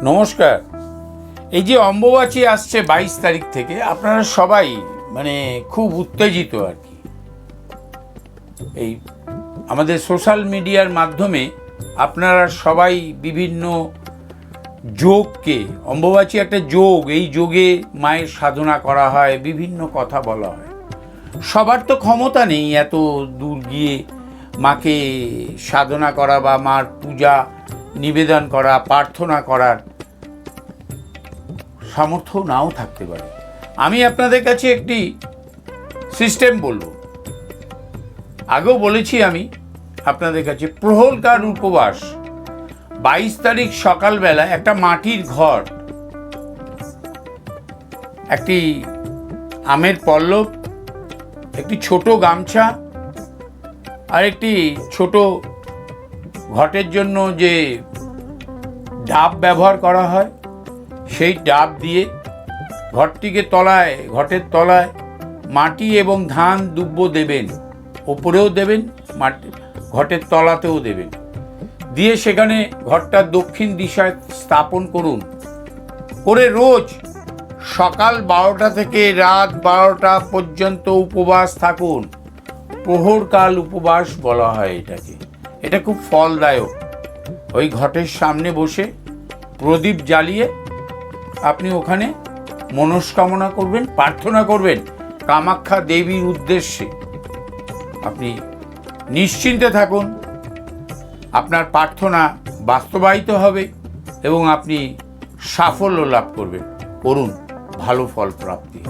নমস্কার। এই যে অম্বুবাচী আসছে বাইশ তারিখ থেকে, আপনারা সবাই মানে খুব উত্তেজিত আর কি। এই আমাদের সোশ্যাল মিডিয়ার মাধ্যমে আপনারা সবাই বিভিন্ন যোগকে, অম্বুবাচী একটা যোগ, এই যোগে মায়ের সাধনা করা হয়, বিভিন্ন কথা বলা হয়। সবার তো ক্ষমতা নেই এত দূর গিয়ে মাকে সাধনা করা বা মার পূজা নিবেদন করা, প্রার্থনা করার সামর্থ্য নাও থাকতে পারে। আমি আপনাদের কাছে একটি সিস্টেম বলব। আগেও বলেছি আমি আপনাদের কাছে প্রহলকার উপবাস বাইশ তারিখ সকালবেলা একটা মাটির ঘর, একটি আমের পল্লব, একটি ছোট গামছা আর একটি ছোট ঘটের জন্য যে ডাব ব্যবহার করা হয়। সেই ডাব দিয়ে ঘরটিকে তলায়, ঘটের তলায় মাটি এবং ধান দুব্য দেবেন। ওপরেও দেবেন, মাটি, ঘটের তলাতেও দেবেন। দিয়ে সেখানে ঘরটা দক্ষিণ দিশায় স্থাপন করুন। করে রোজ সকাল বারোটা থেকে রাত বারোটা পর্যন্ত উপবাস থাকুন। প্রহরকাল উপবাস বলা হয় এটাকে। এটা খুব ফলদায়ক। ওই ঘটের সামনে বসে প্রদীপ জ্বালিয়ে আপনি ওখানে মনস্কামনা করবেন, প্রার্থনা করবেন কামাখ্যা দেবীর উদ্দেশ্যে। আপনি নিশ্চিন্তে থাকুন, আপনার প্রার্থনা বাস্তবায়িত হবে এবং আপনি সাফল্য লাভ করবেন। করুন, ভালো ফল প্রাপ্তি।